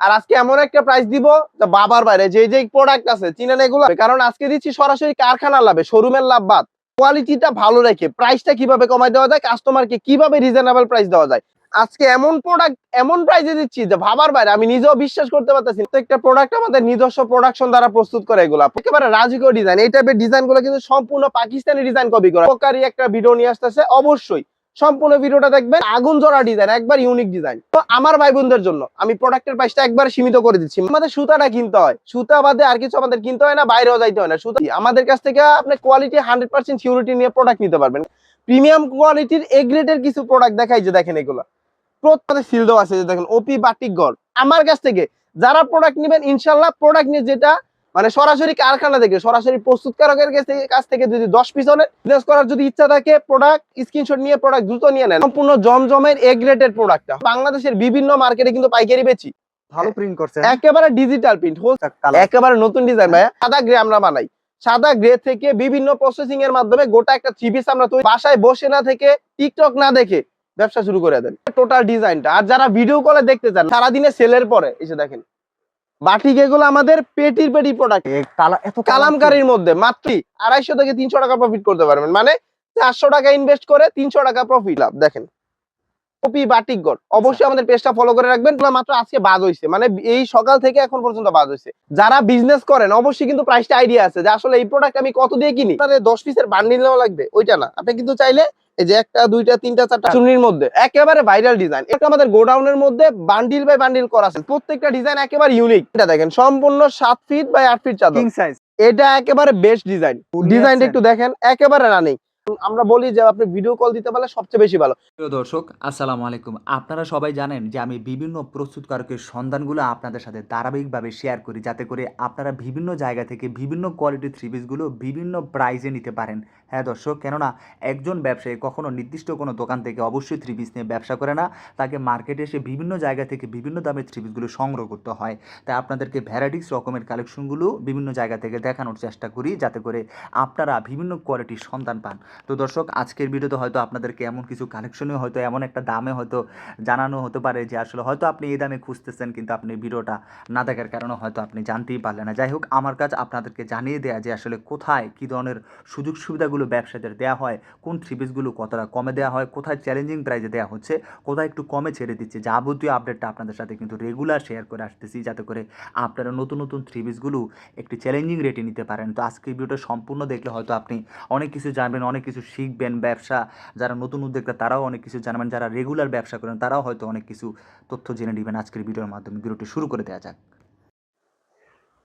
আর আজকে এমন একটা প্রাইস দিব যা বাবার বাইরে, যে যে প্রোডাক্ট আছে, চিনেন এগুলো? কারণ আজকে দিচ্ছি সরাসরি কারখানার লাভে শোরুমের লাভ বাদ। কোয়ালিটিটা ভালো রেখে প্রাইসটা কীভাবে কমাই দেওয়া যায় কাস্টমারকে কীভাবে রিজনেবল প্রাইস দেওয়া যায়? আজকে এমন প্রোডাক্ট এমন প্রাইসে দিচ্ছি যে ভাবার বাইরে, আমি নিজেও বিশ্বাস করতে পারতেছি। প্রত্যেকটা প্রোডাক্ট আমাদের নিজস্ব প্রোডাকশন দ্বারা প্রস্তুত করে এগুলো। একেবারে রাজকীয় ডিজাইন এই টাইপের ডিজাইনগুলো কিন্তু সম্পূর্ণ পাকিস্তানি ডিজাইন কপি করা। একটা ভিডিও নিয়ে আসতেছে, অবশ্যই। সম্পূর্ণ ভিডিওটা দেখবেন। আগুন জোড়া ডিজাইন একবার ইউনিক ডিজাইন তো আমার ভাই বোনদের জন্য আমি প্রোডাক্টের প্রাইসটা একবার সীমিত করে দিচ্ছি। আমাদের সুতাটা কিনতে হয়। সুতা বাদে আর কিছু আমাদের কিনতে হয় না, বাইরেও যাইতে হয় না। সুতা আমাদের কাছ থেকে আপনি কোয়ালিটি হান্ড্রেড পার্সেন্ট সিউরিটি নিয়ে প্রোডাক্ট নিতে পারবেন। প্রিমিয়াম কোয়ালিটির এ গ্রেডের কিছু প্রোডাক্ট দেখাই যে দেখেন এগুলো। প্রত্যেকটা সিল আছে যে দেখেন ওপি বাটিক গড়। আমার কাছ থেকে যারা প্রোডাক্ট নেবেন, ইনশাল্লাহ প্রোডাক্ট নিয়ে যেটা মানে সরাসরি কারখানা থেকে সরাসরি প্রস্তুতকারকের কাছ থেকে- কাছ থেকে যদি দশ পিছনের বিজনেস করার যদি ইচ্ছা থাকে প্রোডাক্ট স্ক্রিনশট নিয়ে প্রোডাক্ট দ্রুত নিয়ে নেন। সম্পূর্ণ জমজমের এ গ্রেডের প্রোডাক্টটা বাংলাদেশের বিভিন্ন মার্কেটে কিন্তু পাইকারি বেচি। ভালো প্রিন্ট করছেন। একেবারে ডিজিটাল প্রিন্ট একেবারে নতুন ডিজাইন ভাইয়া। সাদা গ্রে আমরা বানাই। সাদা গ্রে থেকে বিভিন্ন প্রসেসিং এর মাধ্যমে গোটা একটা পিস আমরা তৈরি বাসায় বসে না থেকে টিকটক না দেখে ব্যবসা শুরু করে দেন। টোটাল ডিজাইনটা আর যারা ভিডিও কলে দেখতে চান সারাদিনে সেলের পরে এসে দেখেন। বাটিক এগুলো আমাদের পেটির পেটি প্রোডাক্ট কালামকারির মধ্যে মাত্র আড়াইশো থেকে তিনশো টাকা প্রফিট করতে পারবেন। মানে চারশো টাকা ইনভেস্ট করে তিনশো টাকা প্রফিট লাভ দেখেন। কপি বাটিক গড় অবশ্যই আমাদের পেজটা ফলো করে রাখবেন। মাত্র আজকে বাদ হইছে। মানে এই সকাল থেকে এখন পর্যন্ত বাদ হইছে। যারা বিজনেস করেন অবশ্যই কিন্তু প্রাইসটা আইডিয়া আছে যে আসলে এই প্রোডাক্ট আমি কত দিয়ে কিনি। আপনাদের দশ পিসের বান্ডিল নেওয়া লাগবে ওইটা না। আপনি কিন্তু চাইলে এই যে একটা দুইটা তিনটা চারটা চুনির মধ্যে একেবারে ভাইরাল ডিজাইন এটা আমাদের গোডাউনের মধ্যে বান্ডিল বাই বান্ডিল করা আছে। প্রত্যেকটা ডিজাইন একেবারে ইউনিক এটা দেখেন সম্পূর্ণ সাত ফিট বাই আট ফিট চাদর। এটা একেবারে বেস্ট ডিজাইন ডিজাইনটা একটু দেখেন একেবারে রানিং আমরা বলি যে আপনি ভিডিও কল দিতে পারলে সবচেয়ে বেশি ভালো। প্রিয় দর্শক, আসসালামু আলাইকুম। আপনারা সবাই জানেন যে আমি বিভিন্ন প্রস্তুতকারকের সন্ধানগুলো আপনাদের সাথে ধারাবাহিকভাবে শেয়ার করি যাতে করে আপনারা বিভিন্ন জায়গা থেকে বিভিন্ন কোয়ালিটির থ্রি পিসগুলো বিভিন্ন প্রাইজে নিতে পারেন। হ্যাঁ দর্শক, কেননা একজন ব্যবসায়ী কখনো নির্দিষ্ট কোনো দোকান থেকে অবশ্যই থ্রি পিস নিয়ে ব্যবসা করে না। তাকে মার্কেটে এসে বিভিন্ন জায়গা থেকে বিভিন্ন দামের থ্রি পিসগুলো সংগ্রহ করতে হয়। তাই আপনাদেরকে ভ্যারাইটিস রকমের কালেকশনগুলো বিভিন্ন জায়গা থেকে দেখানোর চেষ্টা করি যাতে করে আপনারা বিভিন্ন কোয়ালিটির সন্ধান পান। তো দর্শক, আজকের ভিডিওতে হয়তো আপনাদেরকে এমন কিছু কালেকশনে হয়তো এমন একটা দামে হয়তো জানানো হতে পারে যে আসলে হয়তো আপনি এই দামে খুঁজতেছেন কিন্তু আপনি ভিডিওটা না দেখার কারণে হয়তো আপনি জানতেই পারলেন না। যাই হোক, আমার কাজ আপনাদেরকে জানিয়ে দেয়া যে আসলে কোথায় কী ধরনের সুযোগ সুবিধাগুলো ব্যবসাদের দেওয়া হয়, কোন থ্রি পিসগুলো কতটা কমে দেওয়া হয়, কোথায় চ্যালেঞ্জিং প্রাইজে দেওয়া হচ্ছে, কোথায় একটু কমে ছেড়ে দিচ্ছে, যাবতীয় আপডেটটা আপনাদের সাথে কিন্তু রেগুলার শেয়ার করে আসতেছি যাতে করে আপনারা নতুন নতুন থ্রি পিসগুলো একটি চ্যালেঞ্জিং রেটে নিতে পারেন। তো আজকের ভিডিওটা সম্পূর্ণ দেখলে হয়তো আপনি অনেক কিছু জানবেন, অনেক কিছু শিখবেন ব্যবসা, যারা নতুন উদ্যোক্তা তারাও অনেক কিছু জানবেন, যারা রেগুলার ব্যবসা করেন তারাও হয়তো অনেক কিছু তথ্য জেনে নেবেন আজকের ভিডিওর মাধ্যমে। ভিডিওটি শুরু করে দেওয়া যাক।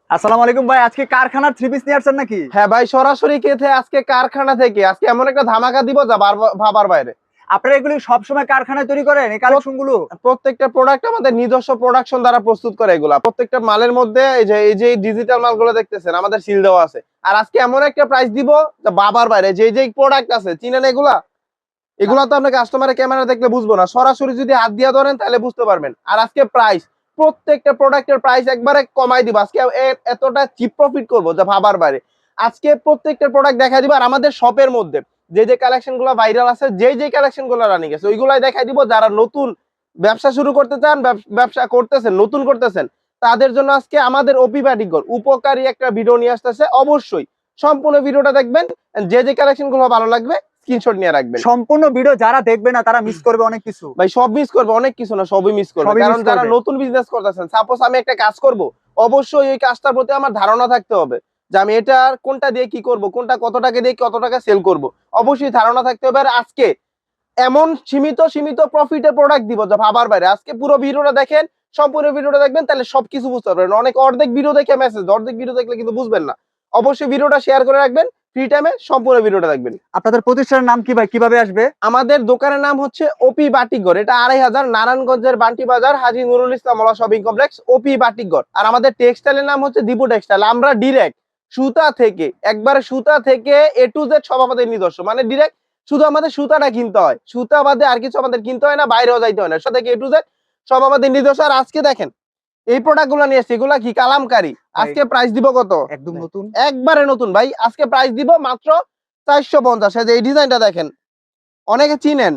আসসালামু আলাইকুম ভাই, আজকে কারখানার থ্রি পিস নাকি? হ্যাঁ ভাই, সরাসরি কেথে আজকে কারখানা থেকে। আজকে এমন একটা ধামাকা দিব যা ভাবার বাইরে। আপনারা এগুলি সবসময় কারখানায় তৈরি করেন? এই কালেকশনগুলো? প্রত্যেকটা প্রোডাক্ট আমাদের নিজস্ব প্রোডাকশন দ্বারা প্রস্তুত করে এগুলা। প্রত্যেকটা মালের মধ্যে এই যে এই যে ডিজিটাল মালগুলো দেখতেছেন, আমাদের সিল দেওয়া আছে। আর আজকে এমন একটা প্রাইস দিব বাবার বাইরে। যে যে প্রোডাক্ট আছে, চিনেন এগুলা? এগুলা তো আপনার কাস্টমারের ক্যামেরা দেখলে বুঝব না। সরাসরি যদি হাত দিয়ে ধরেন, তাহলে বুঝতে পারবেন। আর আজকে প্রাইস প্রত্যেকটা প্রোডাক্টের প্রাইস একবারে কমাই দিব। আজকে এতটা চিপ প্রফিট করব যা ভাবার বাইরে। আজকে প্রত্যেকটা প্রোডাক্ট দেখা দিব। আর আমাদের শপের মধ্যে যে যে কালেকশনগুলো ভাইরাল আছে যে যে কালেকশনগুলো রানিং আছে ওইগুলাই দেখাই দিব। যারা নতুন ব্যবসা শুরু করতে চান ব্যবসা করতেছেন নতুন করতেছেন তাদের জন্য আজকে আমাদের ওপি ব্যাটিকর উপকারী একটা ভিডিও নিয়ে আসতেছে। অবশ্যই সম্পূর্ণ ভিডিওটা দেখবেন যে যে কালেকশনগুলো ভালো লাগবে স্ক্রিনশট নিয়ে রাখবেন। সম্পূর্ণ ভিডিও যারা দেখবে না তারা মিস করবে অনেক কিছু। ভাই সব মিস করবে অনেক কিছু না সবই মিস করবে। কারণ যারা নতুন বিজনেস করতেছেন সাপোজ আমি একটা কাজ করব অবশ্যই ওই কাজটার প্রতি আমার ধারণা থাকতে হবে। যে আমি এটা কোনটা দিয়ে কি করব কোনটা কত টাকা দিয়ে কত টাকা সেল করব অবশ্যই ধারণা থাকতে হবে। আর আজকে এমন সীমিত সীমিত প্রফিটে প্রোডাক্ট দিব যা ভাবার বাইরে। আজকে পুরো ভিডিওটা দেখেন সম্পূর্ণ ভিডিওটা দেখবেন তাহলে সবকিছু বুঝতে পারবেন। অনেক অর্ধেক ভিডিও দেখে মেসেজ অর্ধেক ভিডিও দেখলে কিন্তু বুঝবেন না। অবশ্যই ভিডিওটা শেয়ার করে রাখবেন ফ্রি টাইমে সম্পূর্ণ ভিডিওটা দেখবেন। আপনাদের প্রতিষ্ঠানের নাম কি ভাই কীভাবে আসবে? আমাদের দোকানের নাম হচ্ছে ওপি বাটিকগড় এটা আড়াই হাজার নারায়ণগঞ্জের Banti Bazar Haji Nurul Islam shopping complex OP Batikgarh আর আমাদের টেক্সটাইলের নাম হচ্ছে দীপু টেক্সটাইল আমরা ডিরেক্ট সুতা থেকে একবারে সুতা থেকে এ টু জেড সব আমাদের নিজস্ব। মানে ডিরেক্ট শুধু আমাদের সুতাটা কিনতে হয়। সুতা বাদে আর কিছু আমাদের কিনতে হয় না বাইরেও যাইতে হয় না। সুতা থেকে এ টু জেড সব আমাদের নিজস্ব। আর আজকে দেখেন এই প্রোডাক্টগুলো নিয়ে এসছি। এগুলা কি? কালামকারি। আজকে প্রাইস দিব কত? একদম নতুন। একবারে নতুন। ভাই আজকে প্রাইস দিব মাত্র চারশো পঞ্চাশ। এই ডিজাইনটা দেখেন অনেকে চিনেন।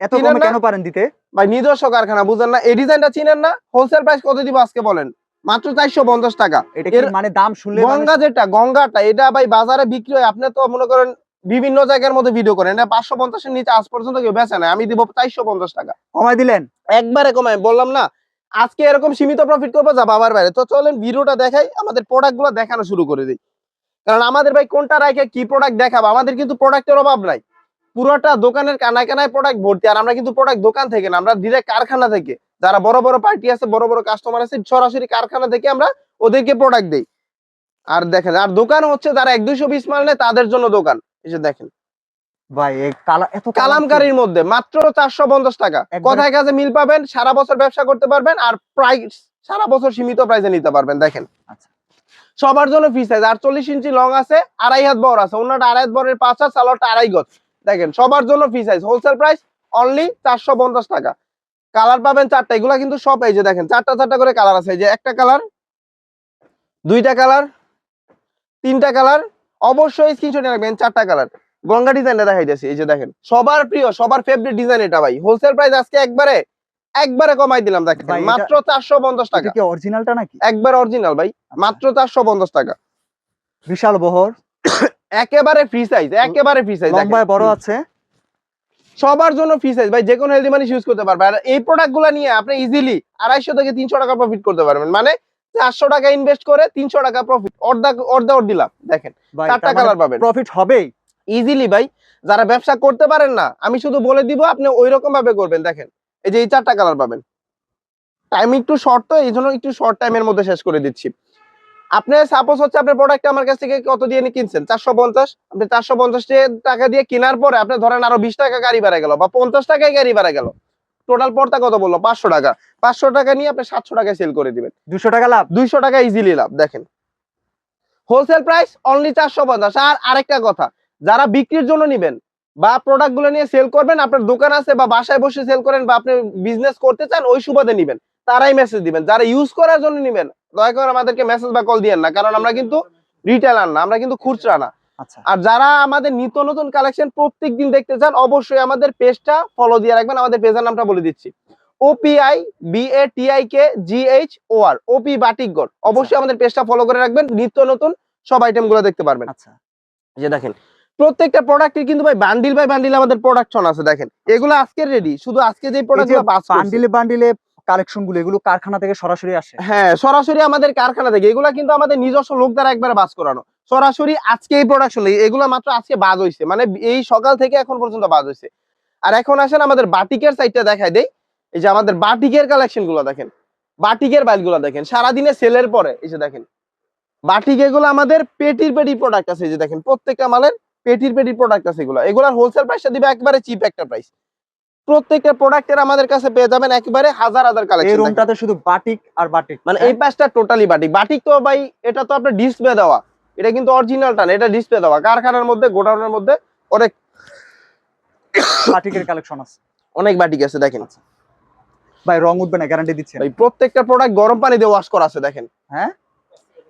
এত কমে কেন পারেন দিতে? ভাই নিজস্ব কারখানা বুঝেন না। এই ডিজাইনটা চিনেন না? হোলসেল প্রাইস কত দিব আজকে বলেন? মাত্র চারশো পঞ্চাশ টাকা। এটা মানে দাম শুনলে গঙ্গা যেটা গঙ্গাটা এটা ভাই বাজারে বিক্রি হয়। আপনি তো মনে করেন বিভিন্ন জায়গার মধ্যে ভিডিও করেন। এটা পাঁচশো পঞ্চাশের নিচে আজ পর্যন্ত কেউ বেচে না আমি দিব চারশো পঞ্চাশ টাকা। কমাই দিলেন? একবারে কমাই। বললাম না আজকে এরকম সীমিত প্রফিট করব যা বাবার বাইরে তো চলেন ভিডিওটা দেখাই আমাদের প্রোডাক্টগুলো দেখানো শুরু করে দিই। কারণ আমাদের ভাই কোনটা রাখে কি প্রোডাক্ট দেখাবো? আমাদের কিন্তু প্রোডাক্টের অভাব নাই। পুরোটা দোকানের কানায় কানায় প্রোডাক্ট ভর্তি আর আমরা কিন্তু প্রোডাক্ট দোকান থেকে না আমরা ডিরেক্ট কারখানা থেকে। যারা বড় বড় পার্টি আছে বড় বড় কাস্টমার আছে সরাসরি কারখানা থেকে আমরা ওদেরকে প্রোডাক্ট দেই। আর দেখেন আর দোকান হচ্ছে যারা এক দুইশো পিস মাল নেয় তাদের জন্য দোকান। এই যে দেখেন। ভাই এত কালামকারীর মধ্যে মাত্র চারশো পঞ্চাশ টাকা। কোথায় কাজে মিল পাবেন? সারা বছর ব্যবসা করতে পারবেন আর প্রাইস সারা বছর সীমিত প্রাইসে নিতে পারবেন দেখেন। আচ্ছা। সবার জন্য ফ্রি সাইজ আর চল্লিশ ইঞ্চি লং আছে আড়াই হাত বড় আছে। অন্যটা আড়াই হাত বড়ের পাঁচ হাত সালোয়ারটা আড়াই গজ। দেখেন সবার জন্য free size wholesale price only চারশো পঞ্চাশ টাকা। কালার পাবেন চারটা এগুলা কিন্তু সব এই যে দেখেন চারটা চারটা করে কালার আছে। এই যে একটা কালার দুইটা কালার তিনটা কালার অবশ্যই স্ক্রিনশট রাখবেন চারটা কালার গঙ্গা ডিজাইনটা দেখাইতেছি এই যে দেখেন। সবার প্রিয় সবার ফেভারিট ডিজাইন এটা ভাই। হোলসেল প্রাইস আজকে একবারে একবারে কমাই দিলাম দেখেন। মাত্র চারশো পঞ্চাশ টাকা। অরিজিনালটা নাকি? একবার অরিজিনাল ভাই মাত্র চারশো পঞ্চাশ টাকা। বিশাল বহর। একেবারে ফ্রি সাইজ একেবারে ফ্রি সাইজ বড় আছে। সবার জন্য ফ্রি সাইজ ভাই যে কোনো হেলদি মানুষ ইউজ করতে পারবে। আর এই প্রোডাক্টগুলা নিয়ে আপনি ইজিলি আড়াইশো থেকে তিনশো টাকা প্রফিট করতে পারবেন। মানে চারশো টাকা ইনভেস্ট করে তিনশো টাকা প্রফিট অর্ধা অর্ধা অর্ধ দিলাম দেখেন চারটা কালার পাবেন। প্রফিট হবেই। ইজিলি ভাই যারা ব্যবসা করতে পারেন না আমি শুধু বলে দিব আপনি ওই রকম ভাবে করবেন। দেখেন এই যে এই চারটা কালার পাবেন। টাইম একটু শর্ট তো এই জন্য একটু শর্ট টাইমের মধ্যে শেষ করে দিচ্ছি। আপনি সাপোজ হচ্ছে আপনার প্রোডাক্ট আমার কাছ থেকে কত দিয়ে কিনছেন? চারশো পঞ্চাশ। আপনি চারশো পঞ্চাশ টাকা দিয়ে কেনার পরে আপনি ধরেন আরও বিশ টাকা গাড়ি ভাড়া গেল বা পঞ্চাশ টাকায় গাড়ি ভাড়া গেল। টোটাল পড়তা কত বলল? পাঁচশো টাকা। পাঁচশো টাকা নিয়ে আপনি সাতশো টাকায় সেল করে দিবেন। দুশো টাকা লাভ? দুইশো টাকা ইজিলি লাভ দেখেন। হোলসেল প্রাইস অনলি চারশো পঞ্চাশ। আর আরেকটা কথা যারা বিক্রির জন্য নিবেন বা প্রোডাক্টগুলো নিয়ে সেল করবেন আপনার দোকান আছে বা বাসায় বসে সেল করেন বা আপনি বিজনেস করতে চান ওই সুবাদে নিবেন। তারাই মেসেজ দিবেন। যারা ইউজ করার জন্য নিবেন দয়া করে আমাদেরকে মেসেজ বা কল দিয়েন না কারণ আমরা কিন্তু রিটেলার না আমরা কিন্তু খুচরা না। আচ্ছা। আর যারা আমাদের নিত্য নতুন কালেকশন প্রত্যেক দিন দেখতে চান অবশ্যই আমাদের পেজটা ফলো দিয়ে রাখবেন। আমাদের পেজের নামটা বলে দিচ্ছি। OPI B A T I K G H O R OP Batikgarh অবশ্যই আমাদের পেজটা ফলো করে রাখবেন। নিত্য নতুন সব আইটেমগুলো দেখতে পারবেন। আচ্ছা। যে দেখেন প্রত্যেকটা প্রোডাক্টের কিন্তু ভাই বান্ডিল বাই বান্ডিল আমাদের প্রোডাকশন আছে দেখেন। এগুলো আজকের রেডি শুধু আজকে যে প্রোডাক্ট বান্ডিলে বান্ডিলে কালেকশনগুলো, এগুলো কারখানা থেকে সরাসরি আসে? হ্যাঁ সরাসরি আমাদের কারখানা থেকে। এগুলা কিন্তু আমাদের নিজস্ব লোক দ্বারা একবারে বাস করানো। সরাসরি আজকে এই প্রোডাকশন এগুলা মাত্র আজকে বাদ হইছে। মানে এই সকাল থেকে এখন পর্যন্ত বাদ হইছে। আর এখন আসেন আমাদের বাটিকের সাইডটা দেখায় দেই। এই যে আমাদের বাটিকের কালেকশনগুলো দেখেন। বাটিকের বাইলগুলো দেখেন। সারাদিনে সেলের পরে, এই যে দেখেন। বাটিক এগুলো আমাদের পেটির পেটি প্রোডাক্ট আছে। এই যে দেখেন, প্রত্যেকটা মালের পেটির পেটি প্রোডাক্ট আছে এগুলো। এগুলার হোলসেল প্রাইসটা দিবে একবারে চিপ একটা প্রাইস প্রত্যেকটা প্রোডাক্টের আমাদের কাছে পেয়ে যাবেন একেবারে হাজার হাজার এই কালেকশন রুমটাতে শুধু বাটিক আর বাটিক মানে এই পাশটা টোটালি বাটিক বাটিক তো ভাই এটা তো আপনার ডিসপ্লে দেওয়া। এটা কিন্তু অরিজিনালটা না এটা ডিসপ্লে দেওয়া। কারখানার মধ্যে গোডাউনের মধ্যে অনেক বাটিকের কালেকশন আছে। অনেক বাটিক আছে দেখেন। ভাই রং উঠবে না গ্যারান্টি দিচ্ছেন ভাই প্রত্যেকটা প্রোডাক্ট গরম পানি দিয়ে ওয়াশ করা আছে দেখেন। হ্যাঁ?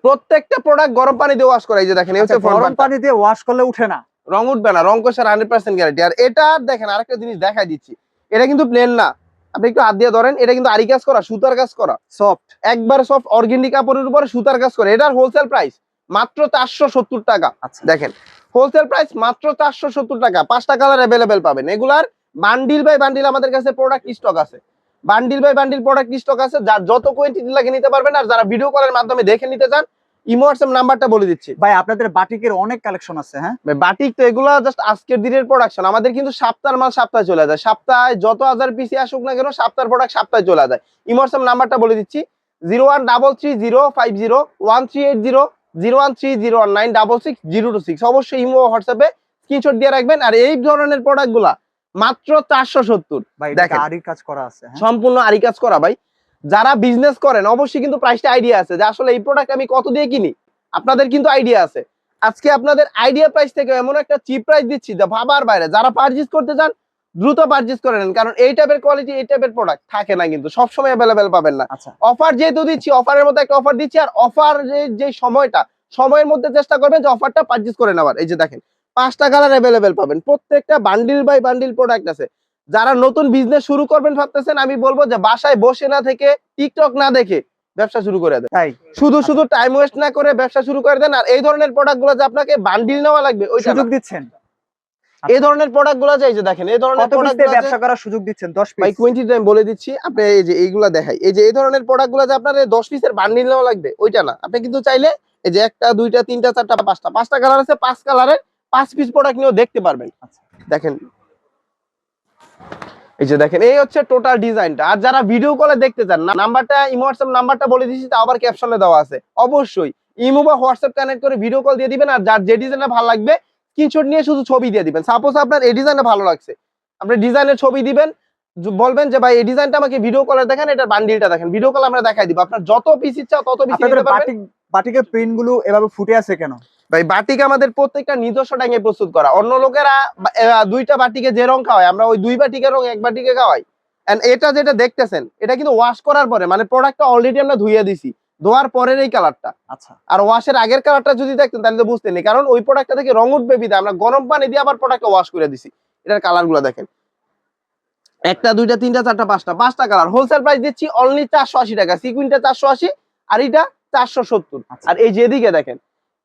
প্রত্যেকটা প্রোডাক্ট গরম পানি দিয়ে ওয়াশ করা এই যে দেখেন এই আচ্ছা, হচ্ছে গরম পানি দিয়ে ওয়াশ করলে উঠে না? রং উঠবে না রং কোষের হান্ড্রেড পার্সেন্ট গ্যারান্টি আর এটা দেখেন আরেকটা জিনিস দেখাই দিচ্ছি। এটা কিন্তু প্লেন না। আপনি একটু হাত দিয়ে ধরেন এটা কিন্তু আরি কাজ করা সুতার কাজ করা সফট একবার সব অর্গেনিক কাপড়ের উপরে সুতার কাজ করে। এটার হোলসেল প্রাইস মাত্র চারশো সত্তর টাকা। আচ্ছা। দেখেন হোলসেল প্রাইস মাত্র চারশো সত্তর টাকা। পাঁচটা কালার অ্যাভেলেবেল পাবেন। এগুলার বান্ডিল বাই বান্ডিল আমাদের কাছে প্রোডাক্ট স্টক আছে। Bundle by bundle product stock আছে। যার যত কোয়ান্টিটি লাগে নিতে পারবেন। আর যারা ভিডিও কলের মাধ্যমে দেখে নিতে চান ইমো হোয়াটসঅ্যাপ নাম্বারটা বলে দিচ্ছি। ভাই আপনাদের বাটিকের অনেক কালেকশন আছে হ্যাঁ? ভাই, বাটিক তো এগুলো জাস্ট আজকের দিনের প্রোডাকশন আমাদের কিন্তু সপ্তাহের মাল সপ্তাহে চলে যায়। সপ্তাহে যত হাজার পিসি আসুক না কেন সপ্তাহের প্রোডাক্ট সপ্তাহে চলে যায়। ইমো হোয়াটসঅ্যাপ নাম্বারটা বলে দিচ্ছি। Zero one double three zero five zero one three eight zero zero one three zero one nine double six zero two six অবশ্যই ইমো হোয়াটসঅ্যাপে স্ক্রিনশট দিয়ে রাখবেন। আর এই ধরনের প্রোডাক্টগুলা মাত্র চারশো সত্তর। ভাই দেখেন। দেখেন। আরির কাজ করা আছে হ্যাঁ? সম্পূর্ণ আরি কাজ করা ভাই। যারা বিজনেস করেন অবশ্যই কিন্তু প্রাইসটা আইডিয়া আছে যে আসলে এই প্রোডাক্ট আমি কত দিয়ে কিনি। আপনাদের কিন্তু আইডিয়া আছে। আজকে আপনাদের আইডিয়া প্রাইস থেকে এমন একটা চিপ প্রাইস দিচ্ছি যা ভাবার বাইরে যারা পারচেজ করতে চান দ্রুত পারচেজ করে নেন। কারণ এই টাইপের কোয়ালিটি এই টাইপের প্রোডাক্ট থাকে না কিন্তু সবসময় অ্যাভেলেবেল পাবেন না। আচ্ছা। অফার যেহেতু দিচ্ছি অফারের মধ্যে একটা অফার দিচ্ছি আর অফার যে সময়টা সময়ের মধ্যে চেষ্টা করবেন যে অফারটা পারচেজ করে নেওয়ার। এই যে দেখেন পাঁচটা কালার অ্যাভেলেবেল পাবেন। প্রত্যেকটা বান্ডিল বাই বান্ডিল প্রোডাক্ট আছে। যারা নতুন বিজনেস শুরু করবেন ভাবতেছেন আমি বলব যে বাসায় বসে না থেকে টিকটক না দেখে ব্যবসা শুরু করে দেন। শুধু শুধু টাইম ওয়েস্ট না করে ব্যবসা শুরু করে দেন আর এই ধরনের প্রোডাক্টগুলো যে আপনাকে বান্ডিল নেওয়া লাগবে ওই সুযোগ দিচ্ছেন? এই ধরনের প্রোডাক্টগুলো যে যে দেখেন এই ধরনের প্রোডাক্ট ব্যবসা করার সুযোগ দিচ্ছেন? 10 টাইম বলে দিচ্ছি আপনি এই যে এইগুলা দেখাই। এই যে এই ধরনের প্রোডাক্টগুলো যে আপনার এই দশ পিসের বান্ডিল নেওয়া লাগবে ওইটা না। আপনি কিন্তু চাইলে এই যে একটা দুইটা তিনটা চারটা পাঁচটা পাঁচটা কালার আছে পাঁচ কালারের পাঁচ পিস প্রোডাক্ট নিয়েও দেখতে পারবেন। আচ্ছা। দেখেন এই যে দেখেন এই হচ্ছে টোটাল ডিজাইনটা আর যারা ভিডিও কলে দেখতে চান না নাম্বারটা ইমো হোয়াটসঅ্যাপ নাম্বারটা বলে দিচ্ছি তা আবার ক্যাপশনে দেওয়া আছে। অবশ্যই ইমো বা হোয়াটসঅ্যাপ কানেক্ট করে ভিডিও কল দিয়ে দিবেন আর যার যে ডিজাইনটা ভালো লাগবে স্ক্রিনশট নিয়ে শুধু ছবি দিয়ে দিবেন। সাপোজ আপনার এই ডিজাইনটা ভালো লাগছে আপনি ডিজাইনের ছবি দিবেন বলবেন যে ভাই এই ডিজাইনটা আমাকে ভিডিও কলে দেখেন এটা বান্ডিলটা দেখেন। ভিডিও কল আমরা দেখাই দিব। আপনার যত পিস ইচ্ছা তত পিস বাটিকের প্রিন্টগুলো এভাবে ফুটে আছে কেন? ভাই বাটিক আমাদের প্রত্যেকটা নিজস্ব ডাঙে প্রস্তুত করা। অন্য লোকেরা দুইটা বাটিকে যে রং খাওয়ায় আমরা ওই দুই বাটিকের রং এক বাটিকে খাওয়াই। এন্ড এটা যেটা দেখতেছেন এটা কিন্তু ওয়াশ করার পরে মানে প্রোডাক্টটা অলরেডি আমরা ধুইয়ে দিছি ধোয়ার পরের এই কালারটা আচ্ছা। আর ওয়াশের আগের কালারটা যদি দেখতেন তাহলে তো বুঝতেন। কারণ ওই প্রোডাক্টটা থেকে রং উঠবে বিধায় আমরা গরম পানি দিয়ে আবার প্রোডাক্টটা ওয়াশ করে দিছি। এটার কালারগুলো দেখেন। একটা দুইটা তিনটা চারটা পাঁচটা পাঁচটা কালার হোলসেল প্রাইস দিচ্ছি অনলি চারশো আশি টাকা সিকুইনটা চারশো আশি আর এটা চারশো সত্তর। আচ্ছা। আর এই যেদিকে দেখেন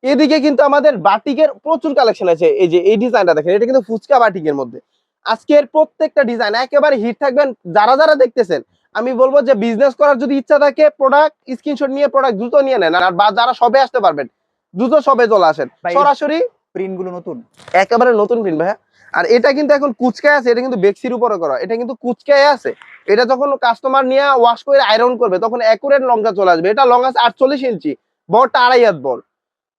এদিকে কিন্তু আমাদের বাটিকের প্রচুর কালেকশন আছে। এই যে এই ডিজাইনটা দেখেন এটা কিন্তু ফুচকা বাটিকের মধ্যে। আজকের প্রত্যেকটা ডিজাইন একেবারে হিট থাকবেন। যারা যারা দেখতেছেন আমি বলব যে বিজনেস করার যদি ইচ্ছা থাকে প্রোডাক্ট স্ক্রিনশট নিয়ে প্রোডাক্ট দ্রুত নিয়ে নেন। আর বা যারা সবে আসতে পারবেন দ্রুত সবে চলে আসেন। সরাসরি প্রিন্টগুলো নতুন। একেবারে নতুন প্রিন্ট ভাইয়া। আর এটা কিন্তু এখন কুচকায় আছে এটা কিন্তু বেক্সির উপরে করা। এটা কিন্তু কুচকায় আছে। এটা যখন কাস্টমার নিয়ে ওয়াশ করে আয়রন করবে তখন একুরেট লঙ্কা চলে আসবে। এটা লং আছে আটচল্লিশ ইঞ্চি বড়টা আড়াই হাত বড়।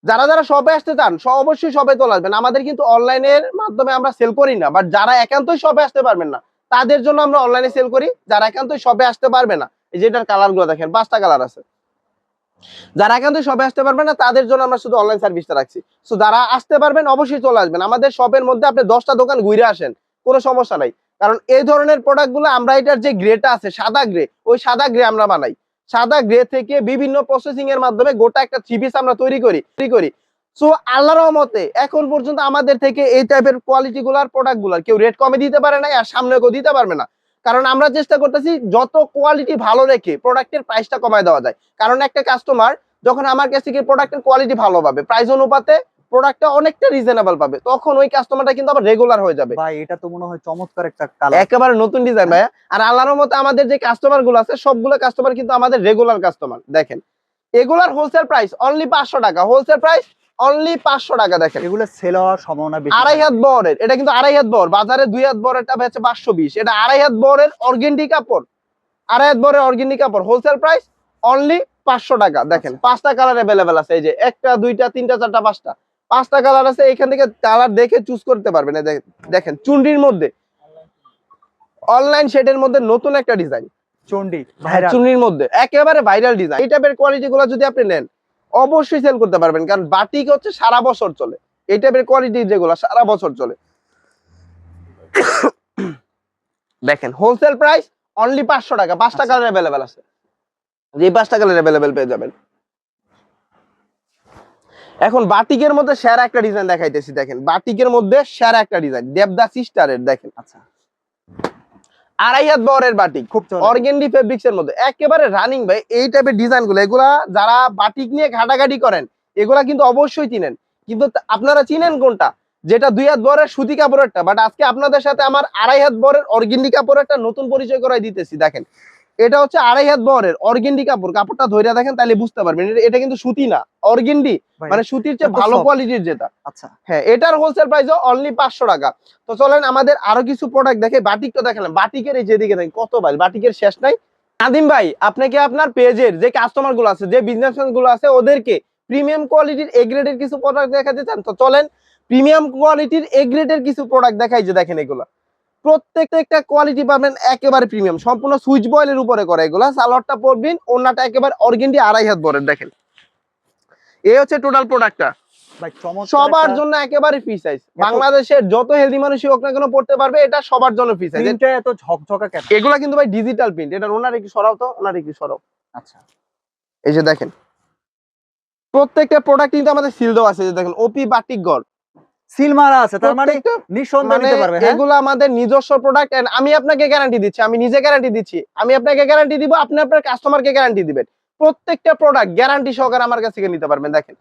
যারা যারা সবে আসতে চান অবশ্যই সবে চলে আসবেন। আমাদের কিন্তু অনলাইনের মাধ্যমে আমরা সেল করি না বাট যারা একান্তই সবে আসতে পারবেন না, তাদের জন্য আমরা অনলাইনে সেল করি। যারা একান্তই সবে আসতে পারবে না, এই যেটার কালারগুলো দেখেন, পাঁচটা কালার আছে। যারা একান্তই সবে আসতে পারবে না, তাদের জন্য আমরা শুধু অনলাইন সার্ভিসটা রাখছি। সো যারা আসতে পারবেন, অবশ্যই চলে আসবেন। আমাদের শপের মধ্যে আপনি দশটা দোকান ঘুরে আসেন, কোনো সমস্যা নাই। কারণ এই ধরনের প্রোডাক্টগুলো আমরা এটার যে গ্রেটা আছে, সাদা গ্রে ওই সাদা গ্রে আমরা বানাই। সাদা গ্রে থেকে বিভিন্ন প্রসেসিং এর মাধ্যমে গোটা একটা থ্রি পিস আমরা তৈরি করি তৈরি করি। সো আল্লাহর রহমতে এখন পর্যন্ত আমাদের থেকে এই টাইপের কোয়ালিটি গুলার প্রোডাক্টগুলার কেউ রেট কমে দিতে পারে না আর সামনে কেউ দিতে পারবে না। কারণ আমরা চেষ্টা করতেছি যত কোয়ালিটি ভালো রেখে প্রোডাক্টের প্রাইসটা কমায় দেওয়া যায়। কারণ একটা কাস্টমার যখন আমার কাছ থেকে প্রোডাক্টের কোয়ালিটি ভালো পাবে প্রাইস অনুপাতে প্রোডাক্টটা অনেকটা রিজনেবল পাবে। তখন ওই কাস্টমারটা কিন্তু আবার রেগুলার হয়ে যাবে। ভাই এটা তো মনে হয় চমৎকার একটা কালার একেবারে নতুন ডিজাইন ভাইয়া। আর আল্লাহর মতে আমাদের যে কাস্টমারগুলো আছে সবগুলো কাস্টমার কিন্তু আমাদের রেগুলার কাস্টমার দেখেন। এগুলার হোলসেল প্রাইস অনলি পাঁচশো টাকা। হোলসেল প্রাইস অনলি পাঁচশো টাকা দেখেন। এগুলো সেল হওয়ার সম্ভাবনা বেশি। আড়াই হাত বরের। এটা কিন্তু আড়াই হাত বর। বাজারে দুই হাত বরেরটা পাঁচশো বিশ। এটা আড়াই হাত বরের অর্গেন্ডি কাপড়। আড়াই হাত বরের অর্গেন্ডি কাপড়। হোলসেল প্রাইস অনলি পাঁচশো টাকা দেখেন। পাঁচটা কালার অ্যাভেলেবেল আছে। এই যে একটা দুইটা তিনটা চারটা পাঁচটা। পাঁচটা কালার আছে এখান থেকে কালার দেখে চুজ করতে পারবেন। দেখেন চুন্ডির মধ্যে। অনলাইন শেডের মধ্যে নতুন একটা ডিজাইন চন্ডি ভাইরাল মধ্যে। একেবারে ভাইরাল ডিজাইন এই টাইপের কোয়ালিটি গুলো যদি আপনি নেন অবশ্যই সেল করতে পারবেন কারণ বাটিক হচ্ছে সারা বছর চলে। এই টাইপের কোয়ালিটি যেগুলো সারা বছর চলে। দেখেন হোলসেল প্রাইস অনলি পাঁচশো টাকা। পাঁচটা আচ্ছা। কালার অ্যাভেলেবেল আছে। যে পাঁচটা কালার অ্যাভেলেবেল পেয়ে যাবেন। এখন বাটিকের মধ্যে সেরা একটা ডিজাইন দেখাইতেছি দেখেন। বাটিকের মধ্যে সেরা একটা ডিজাইন দেবদাস স্টারের দেখেন। আচ্ছা। আড়াই হাত বরের বাটিক খুব অর্গেন্ডি ফেব্রিক্স এর মধ্যে। একেবারে রানিং ভাই এই টাইপের ডিজাইনগুলো এগুলা যারা বাটিক নিয়ে ঘাটাঘাটি করেন এগুলা কিন্তু অবশ্যই চিনেন। কিন্তু আপনারা চিনেন কোনটা? যেটা দুই হাত বরের সুতি কাপড়েরটা বাট আজকে আপনাদের সাথে আমার আড়াই হাত বরের অর্গেন্ডি কাপড়েরটা নতুন পরিচয় করাই দিতেছি দেখেন। এটা হচ্ছে আড়াই হাত বরের অর্গেন্ডি কাপড় কাপড়টা ধরে দেখেন তাহলে বুঝতে পারবেন। এটা- কিন্তু সুতি না অর্গেন্ডি মানে সুতির চেয়ে ভালো কোয়ালিটির যেটা। আচ্ছা। হ্যাঁ এটার হোলসেল প্রাইস অনলি পাঁচশো টাকা। তো চলেন আমাদের আরও কিছু প্রোডাক্ট দেখে বাটিক তো দেখালাম। বাটিকের এই যেদিকে দেখেন কত ভাই বাটিকের শেষ নাই। আদিম ভাই আপনাকে আপনার পেজের যে কাস্টমারগুলো আছে যে বিজনেসম্যানগুলো আছে ওদেরকে প্রিমিয়াম কোয়ালিটির এ গ্রেডের কিছু প্রোডাক্ট দেখাতে চান? তো চলেন প্রিমিয়াম কোয়ালিটির এ গ্রেডের কিছু প্রোডাক্ট দেখাই যে দেখেন এগুলো। প্রত্যেকটা কোয়ালিটি পাবেন একেবারে প্রিমিয়াম সম্পূর্ণ সুইচ বয়েলের উপরে করে। এগুলা সালোয়ারটা পরবেন ওনাটা একেবারে অর্গেন্ডি আড়াই হাত বরের দেখেন। এই হচ্ছে টোটাল প্রোডাক্টটা সবার জন্য একেবারে ফ্রি সাইজ বাংলাদেশের যত হেলদি মানুষই হোক না কেন পড়তে পারবে এটা সবার জন্য ফ্রি সাইজ প্রিন্টটা এত ঝকঝকা কেন? এগুলা কিন্তু ভাই ডিজিটাল প্রিন্ট এটা ওনার একটু সরাও তো ওনার একটু সরাও। আচ্ছা। এই যে দেখেন প্রত্যেকটা প্রোডাক্ট কিন্তু আমাদের সিল দেওয়া আছে। যে দেখেন ওপি বাটিক গড় সিল মারা আছে তার মানে নিঃসন্দেহে মানে নিতে পারবে হ্যাঁ? এগুলো আমাদের নিজস্ব প্রোডাক্ট আমি আপনাকে গ্যারান্টি দিচ্ছি আমি নিজে গ্যারান্টি দিচ্ছি। আমি আপনাকে গ্যারান্টি দিব আপনি আপনার কাস্টমারকে গ্যারান্টি দিবেন। প্রত্যেকটা প্রোডাক্ট গ্যারান্টি সহকারে আমার কাছ থেকে নিতে পারবেন দেখেন।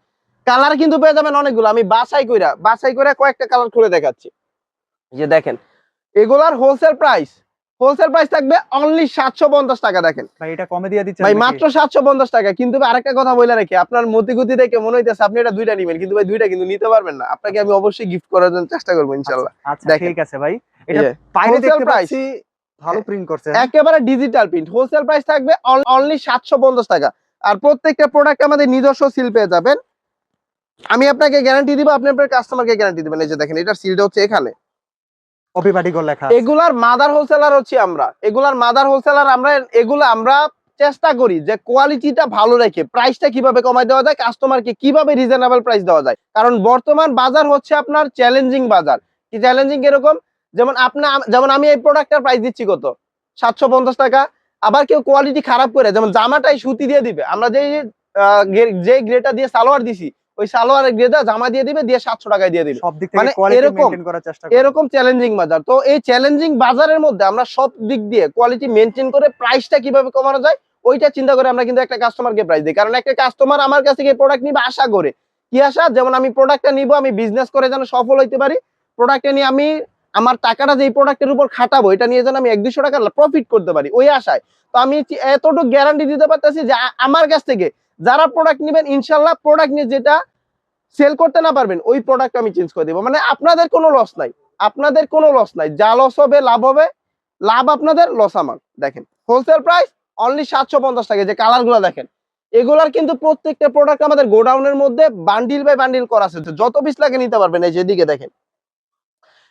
কালার কিন্তু পেয়ে যাবেন অনেকগুলো আমি বাছাই কইরা বাছাই করে কয়েকটা কালার খুলে দেখাচ্ছি। এই যে দেখেন এগুলার হোলসেল প্রাইস হোলসেল প্রাইস থাকবে অনলি সাতশো পঞ্চাশ টাকা দেখেন। ভাই এটা কমে দিয়ে দিচ্ছেন ভাই মাত্র সাতশো পঞ্চাশ টাকা। কিন্তু আরেকটা কথা বলে রাখি আপনার মতিগতি দেখে মনে হইতেছে আপনি এটা দুইটা নিবেন কিন্তু ভাই দুইটা কিন্তু নিতে পারবেন না। আপনাকে আমি অবশ্যই গিফট করার জন্য চেষ্টা করব ইনশাল্লাহ আচ্ছা ঠিক আছে ভাই। এই এটা বাইরে দেখতে পাচ্ছি ভালো প্রিন্ট করছে। একেবারে ডিজিটাল প্রিন্ট হোলসেল প্রাইস থাকবে অনলি সাতশো পঞ্চাশ টাকা। আর প্রত্যেকটা প্রোডাক্ট আমাদের নিজস্ব সিল পেয়ে যাবেন। আমি আপনাকে গ্যারান্টি দিব আপনি আপনার কাস্টমারকে গ্যারান্টি দিবেন। এই যে দেখেন এটার সিলটা হচ্ছে এখানে। কারণ বর্তমান বাজার হচ্ছে আপনার চ্যালেঞ্জিং বাজার। কি চ্যালেঞ্জিং এরকম? যেমন আপনার যেমন আমি এই প্রোডাক্টটার প্রাইস দিচ্ছি কত? সাতশো পঞ্চাশ টাকা। আবার কেউ কোয়ালিটি খারাপ করে, যেমন জামাটাই সুতি দিয়ে দিবে। আমরা যে যে গ্রেটা দিয়ে সালোয়ার দিছি ওই সালোয়ারের গ্রেটা জামা দিয়ে দিবে দিয়ে সাতশো টাকায় দিয়ে দিবে। মানে এরকম- এরকম চ্যালেঞ্জিং বাজার। তো এই চ্যালেঞ্জিং বাজারের মধ্যে আমরা সব দিক দিয়ে কোয়ালিটি মেনটেন করে প্রাইসটা কীভাবে কমানো যায় ওইটা চিন্তা করে আমরা কিন্তু একটা কাস্টমারকে প্রাইস দিই। কারণ একটা কাস্টমার আমার কাছ থেকে প্রোডাক্ট নিবে আশা করে। কি আশা? যেমন আমি প্রোডাক্টটা নিব আমি বিজনেস করে যেন সফল হইতে পারি প্রোডাক্টটা নিয়ে আমি আমার টাকাটা যে এই প্রোডাক্টের উপর খাটাবো এটা নিয়ে যেন আমি এক দুশো টাকা প্রফিট করতে পারি ওই আশায়। তো আমি এতটুকু গ্যারান্টি দিতে পারতেছি যে আমার কাছ থেকে যারা প্রোডাক্ট নেবেন ইনশাল্লাহ প্রোডাক্ট নিয়ে যেটা সেল করতে না পারবেন, ওই প্রোডাক্ট আমি চেঞ্জ করে দেবো। মানে আপনাদের কোনো লস নাই। আপনাদের কোনো লস নাই। যা লস হবে, লাভ হবে। লাভ আপনাদের লস আমার। দেখেন হোলসেল প্রাইস অনলি সাতশো পঞ্চাশ টাকা। যে কালারগুলো দেখেন, এগুলার কিন্তু প্রত্যেকটা প্রোডাক্ট আমাদের গোডাউনের মধ্যে বান্ডিল বাই বান্ডিল করা আছে। যত পিস লাগে নিতে পারবেন। এই যেদিকে দেখেন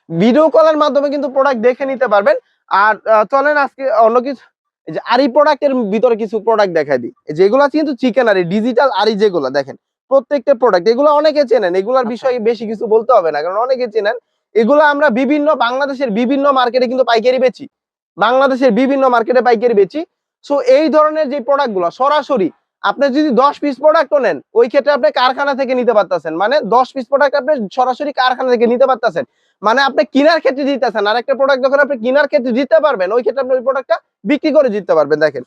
ভিডিও কলের মাধ্যমে কিন্তু প্রোডাক্ট দেখে নিতে পারবেন। আর চলেন আজকে অন্য কিছু এই যে আরি প্রোডাক্টের ভিতরে কিছু প্রোডাক্ট দেখাই দিই। যেগুলো কিন্তু চিকেন আরি ডিজিটাল আরি যেগুলো দেখেন প্রত্যেকটা প্রোডাক্ট এগুলো অনেকে চেনেন এগুলার আচ্ছা। বিষয়ে বেশি কিছু বলতে হবে না কারণ অনেকে চেনেন এগুলো আমরা বিভিন্ন বাংলাদেশের বিভিন্ন মার্কেটে কিন্তু পাইকারি বেচি। বাংলাদেশের বিভিন্ন মার্কেটে পাইকারি বেচি। সো এই ধরনের যে প্রোডাক্টগুলো সরাসরি আপনি যদি দশ পিস প্রোডাক্ট নেন ওই ক্ষেত্রে আপনি কারখানা থেকে নিতে পারতেছেন। মানে দশ পিস প্রোডাক্ট আপনি সরাসরি কারখানা থেকে নিতে পারতেছেন। মানে আপনি কিনার ক্ষেত্রে দিতেছেন আর একটা প্রোডাক্ট যখন আপনি কিনার ক্ষেত্রে দিতে পারবেন ওই ক্ষেত্রে আপনি ওই প্রোডাক্টটা বিক্রি করে দিতে পারবেন দেখেন।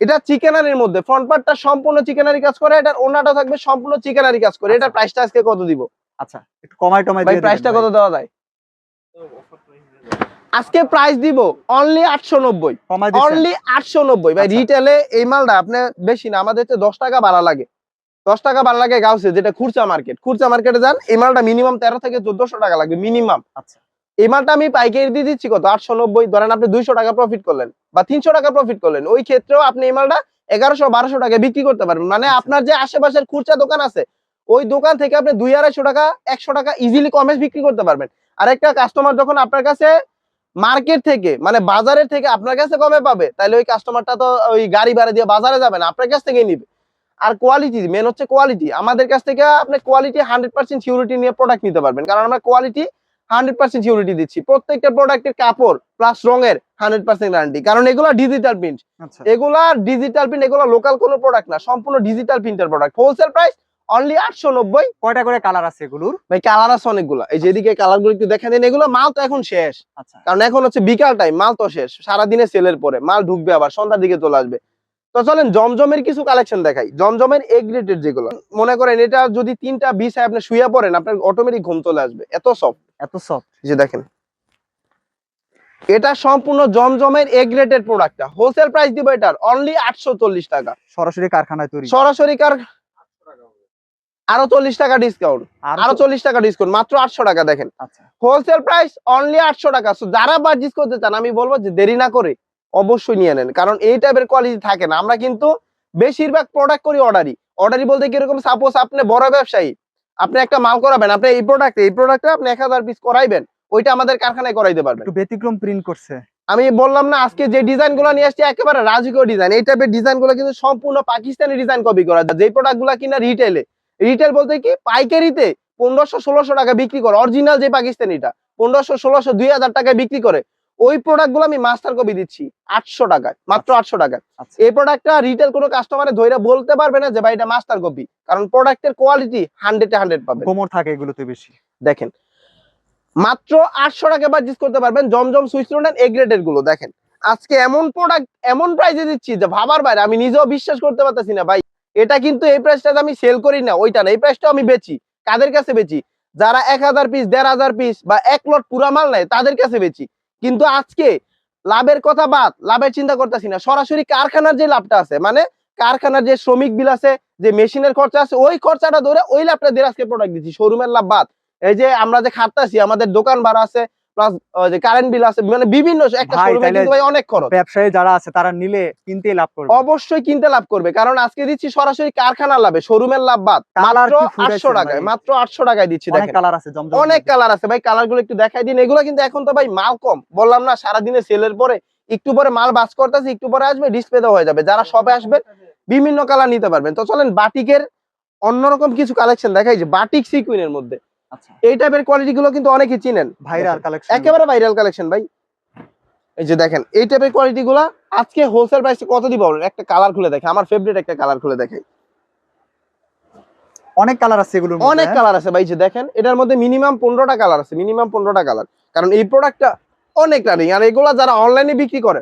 এটা চিকেনারির মধ্যে ফ্রন্ট পার্টটা সম্পূর্ণ চিকেনারি কাজ করে এটার ওনাটা থাকবে সম্পূর্ণ চিকেনারি কাজ করে। এটার প্রাইসটা আজকে কত দিব? আচ্ছা একটু কমাই টমাই ভাই প্রাইসটা কত দেওয়া যায়? আজকে প্রাইস দিব অনলি আটশো নব্বই। কমাই দিচ্ছেন। অনলি আটশো নব্বই। ভাই আচ্ছা। রিটেলে এই মালটা আপনি বেশি না আমাদের হচ্ছে দশ টাকা বাড়া লাগে। দশ টাকা বাড়া লাগে গাউসে যেটা খুরচা মার্কেট খুরচা মার্কেটে যান এই মালটা মিনিমাম তেরো থেকে চোদ্দশো টাকা লাগবে মিনিমাম আচ্ছা। এই মালটা আমি পাইকারি দিয়ে দিচ্ছি কত? আটশো নব্বই। ধরেন আপনি দুইশো টাকা প্রফিট করলেন বা তিনশো টাকা প্রফিট করলেন। ওই ক্ষেত্রেও আপনি এই মালটা এগারোশো বারোশো টাকা বিক্রি করতে পারবেন। মানে আচ্ছা। আপনার যে আশেপাশের খুচরা দোকান আছে ওই দোকান থেকে আপনি দুই আড়াইশো টাকা একশো টাকা ইজিলি কমে বিক্রি করতে পারবেন। আর একটা কাস্টমার যখন আপনার কাছে মার্কেট থেকে মানে বাজারের থেকে আপনার কাছে কমে পাবে তাহলে ওই কাস্টমারটা তো ওই গাড়ি ভাড়া দিয়ে বাজারে যাবে না আপনার কাছ থেকেই নিবে। আর কোয়ালিটি মেন হচ্ছে কোয়ালিটি আমাদের কাছ থেকে আপনি কোয়ালিটি হান্ড্রেড পার্সেন্ট সিউরিটি নিয়ে প্রোডাক্ট নিতে পারবেন। কারণ আমরা কোয়ালিটি হান্ড্রেড পার্সেন্ট সিউরিটি দিচ্ছি। প্রত্যেকটা প্রোডাক্টের কাপড় প্লাস রঙের হান্ড্রেড পার্সেন্ট গ্যারান্টি কারণ এগুলো ডিজিটাল প্রিন্ট এগুলা ডিজিটাল প্রিন্ট এগুলো লোকাল কোনো প্রোডাক্ট না সম্পূর্ণ ডিজিটাল প্রিন্টের প্রোডাক্ট হোলসেল প্রাইস অনলি আটশো নব্বই। কয়টা করে কালার আছে এগুলোর? ভাই কালার আছে অনেকগুলো। এই যেদিকে কালারগুলো একটু দেখেন দিন এগুলো মাল তো এখন শেষ। আচ্ছা। কারণ এখন হচ্ছে বিকাল টাইম মাল তো শেষ। সারাদিনে সেলের পরে মাল ঢুকবে আবার সন্ধ্যার দিকে চলে আসবে। তো চলেন জমজমের কিছু কালেকশন দেখাই। জমজমের এ গ্রেডের যেগুলো। মনে করেন এটা যদি তিনটা বিষ আপনি শুয়ে পড়েন আপনার অটোমেটিক ঘুম চলে আসবে। এত সফট এত সফট যে দেখেন। এটা সম্পূর্ণ জমজমের এ গ্রেডের প্রোডাক্টটা হোলসেল প্রাইস দিব এটার অনলি আটশো চল্লিশ টাকা। সরাসরি কারখানায় তৈরি। সরাসরি কার আরও চল্লিশ টাকা ডিসকাউন্ট আর আরও চল্লিশ টাকা ডিসকাউন্ট মাত্র আটশো টাকা দেখেন। আচ্ছা। হোলসেল প্রাইস অনলি আটশো টাকা। So, যারা বার্জিস করতে চান আমি বলব যে দেরি না করে অবশ্যই নিয়ে নেন। কারণ এই টাইপের কোয়ালিটি থাকে না। আমরা কিন্তু বেশিরভাগ প্রোডাক্ট করি অর্ডারই অর্ডারই বলতে কীরকম সাপোজ আপনি বড় ব্যবসায়ী। আপনি একটা মাল করাবেন আপনি এই প্রোডাক্ট এই প্রোডাক্টে আপনি এক হাজার পিস করাইবেন ওইটা আমাদের কারখানায় করাইতে পারবেন। একটু ব্যতিক্রম প্রিন্ট করছে। আমি বললাম না আজকে যে ডিজাইনগুলো নিয়ে আসছি একেবারে রাজকীয় ডিজাইন এই টাইপের ডিজাইনগুলো কিন্তু সম্পূর্ণ পাকিস্তানি ডিজাইন কপি করা যায়। যে প্রোডাক্টগুলো কিনা রিটেলে রিটেল বলতে কি পাইকারিতে পনেরোশো ষোলোশো টাকা বিক্রি করে। অরিজিনাল যে পাকিস্তানিটা পনেরোশো ষোলোশো দুই হাজার টাকায় বিক্রি করে। ওই প্রোডাক্টগুলো আমি মাস্টার কপি দিচ্ছি আটশো টাকায় মাত্র আটশো টাকায়। আচ্ছা। এই প্রোডাক্টটা রিটেল কোনো কাস্টমারে ধরে বলতে পারবে না যে ভাই এটা মাস্টার কপি কারণ প্রোডাক্টের কোয়ালিটি হান্ড্রেডে হান্ড্রেড পাবে। কোমর থাকে এগুলোতে বেশি। দেখেন মাত্র আটশো টাকা পারচেস করতে পারবেন জমজম সুইচ এ গ্রেডেরগুলো দেখেন। আজকে এমন প্রোডাক্ট এমন প্রাইসে দিচ্ছি যে ভাবার বাইরে আমি নিজেও বিশ্বাস করতে পারতেছি না ভাই এটা কিন্তু এই প্রাইসটা আমি সেল করি না ওইটা না এই প্রাইসটা আমি বেচি কাদের কাছে বেচি? যারা এক হাজার পিস দেড় হাজার পিস বা এক লট পুরা মাল নেয় তাদের কাছে বেচি। কিন্তু আজকে লাভের কথা বাদ, লাভের চিন্তা করতেছি না। সরাসরি কারখানার যে লাভটা আছে মানে কারখানার যে শ্রমিক বিল আছে, যে মেশিনের খরচা আছে, ওই খরচাটা ধরে ওই লাভটা দিয়ে আজকে প্রোডাক্ট দিচ্ছি। শোরুমের লাভ বাদ। এই যে আমরা যে খাটতাছি, আমাদের দোকান ভাড়া আছে প্লাস যে কারেন্ট বিল আছে মানে বিভিন্ন একটা শোরুমে কিন্তু ভাই অনেক খরচ। ব্যবসায়ী যারা আছে তারা নিলে কিনতে লাভ করবে। অবশ্যই কিনতে লাভ করবে কারণ আজকে দিচ্ছি সরাসরি কারখানার লাভে শোরুমের লাভ বাদ। মাত্র টাকায় মাত্র আটশো টাকায় দিচ্ছি অনেক কালার আছে অনেক কালার আছে ভাই একটু দেখাই দিন। এগুলো কিন্তু এখন তো ভাই মাল কম। বললাম না সারাদিনে সেলের পরে একটু পরে মাল বাস করতেছে একটু পরে আসবে ডিসপ্লে দেওয়া হয়ে যাবে। যারা সবে আসবেন বিভিন্ন কালার নিতে পারবেন। তো চলেন বাটিকের অন্যরকম কিছু কালেকশন দেখাই যে বাটিক সিকুইনের মধ্যে। এই টাইপের কোয়ালিটি গুলো কিন্তু অনেকে চিনেন। ভাইরাল কালেকশন একেবারে ভাইরাল কালেকশন ভাই। এই যে দেখেন এই টাইপের কোয়ালিটি গুলা আজকে হোলসেল প্রাইস কত দিব? একটা কালার খুলে দেখে আমার ফেভারিট একটা কালার খুলে দেখাই অনেক কালার আছে মধ্যে, অনেক হ্যাঁ? কালার আছে ভাই যে দেখেন এটার মধ্যে মিনিমাম পনেরোটা কালার আছে মিনিমাম পনেরোটা কালার কারণ এই প্রোডাক্টটা অনেক রানিং আর এগুলা যারা অনলাইনে বিক্রি করে